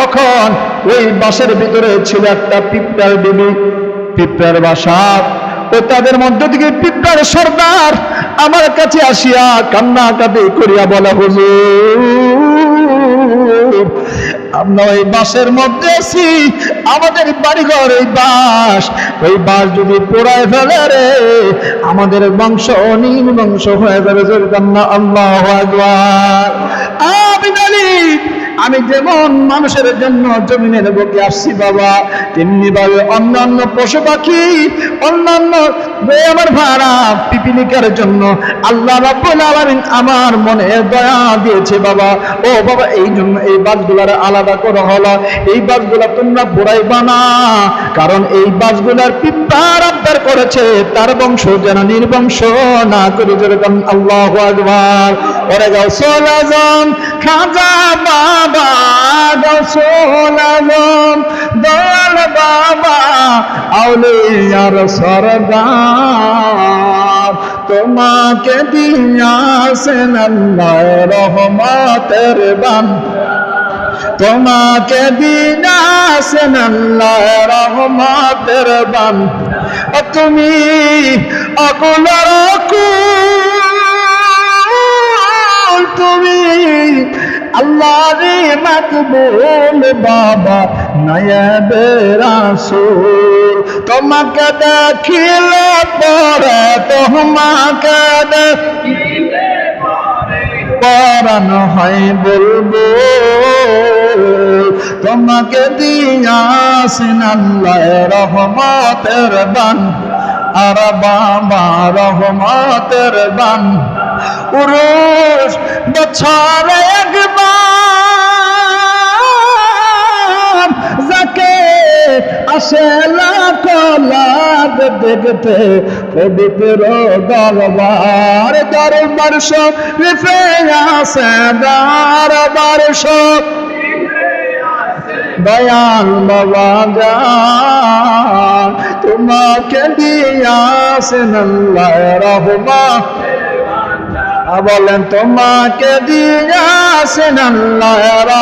তখন ওই বাসের ভিতরে ছিল একটা পিঁপড়ার ডিবি পিঁপড়ার বাসা। ও তাদের মধ্য থেকে পিঁপড়ার সর্দার আমার কাছে আসিয়া কান্না কাটি করিয়া বলা, হুজুর, আমরা ওই বাসের মধ্যে আছি, আমাদের বাড়িঘর এই বাস ওই বাস যদি পোড়ায় ফেলে রে, আমাদের বংশ, নীল বংশ হয়ে যাবে জোরকান্না আল্লাহ আকবার। আমিন আলী। আমি যেমন মানুষের জন্য জমিনের বুকে আসছি বাবা, তেমনি ভাবে অন্যান্য পশু পাখি, অন্যান্য আমার ভাড়া, পিপিলিকার জন্য আল্লাহ আলামিন আমার মনে দয়া দিয়েছে বাবা। ও বাবা এই জন্য এই বাসগুলার আলাদা করা হলো। এই বাসগুলা তোমরা পোড়াইবা না কারণ এই বাসগুলার পিপার আবদার করেছে, তার বংশ যেন নির্বংশ না করে যেরকম আল্লাহ আকবার। ওরে খাজা গাউসুল আজম দয়াল বাবা, আউলিয়ার সরদার। তোমাকে দিয়াছেন আল্লাহ রহমতের বান। তোমাকে দিনাছেন আল্লাহ রহমতের বান। তুমি অকুলর কুল, তুমি আল্লাহ রে বাবা, নয়বে রাসূল। তোমাকে দেখিলে পরে, তোমাকে দেখিলে হয় বলব তোমাকে দিয়াছেন আল্লাহ রহমতের বান, আর বাবা রহমতের বান। উরুষ বছর লাখ লাখ দেখতে পবিত্র দরবার দরবার সব রিফে আসে দরবার দয়াল বাবা যান তোমাকে দিয়াছেন আল্লাহ বলেন, তোমাকে দিয়াছেন আল্লাহ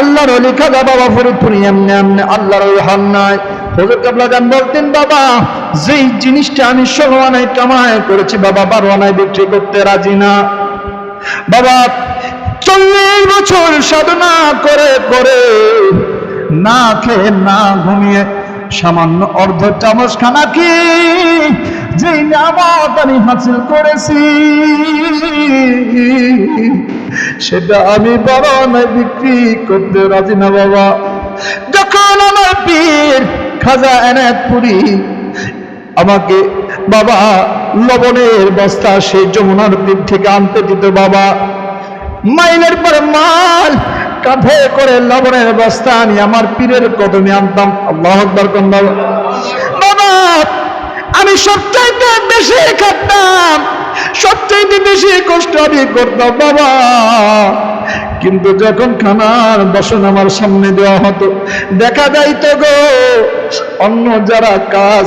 আল্লাহর অলি খাদা বাবা ফরিদপুরি, এমনি এমনি, আল্লাহর হন নাই। হজর কাবলা গান বলতেন, বাবা, যেই জিনিসটা আমি ষোলো কামায় করেছি, বাবা বারো আনায় বিক্রি করতে রাজি না। বাবা, চল্লিশ বছর সাধনা করে করে না খেয়ে, না ঘুমিয়ে সামান্য অর্ধ চামচ খানা কি যে নামত আমি হাসিল করেছি? সেটা আমি নয় বিক্রি করতে রাজি না, বাবা। যখন আমার পীর খাজা এনায়তপুরি আমাকে, বাবা, লবণের বস্তা সেই যমুনার তীর থেকে আনতে দিত, বাবা। মাইলের পর মাল কাঁধে করে লবণের বস্তা আমি আমার পীরের কদমে আনতাম। আল্লাহ বাবা। বাবা, আমি সবচাইতে বেশি সবচাইতে কষ্ট করতাম, বাবা। কিন্তু যখন খানার বসন আমার সামনে দেওয়া হতো, দেখা যাইতো গো, অন্য যারা কাজ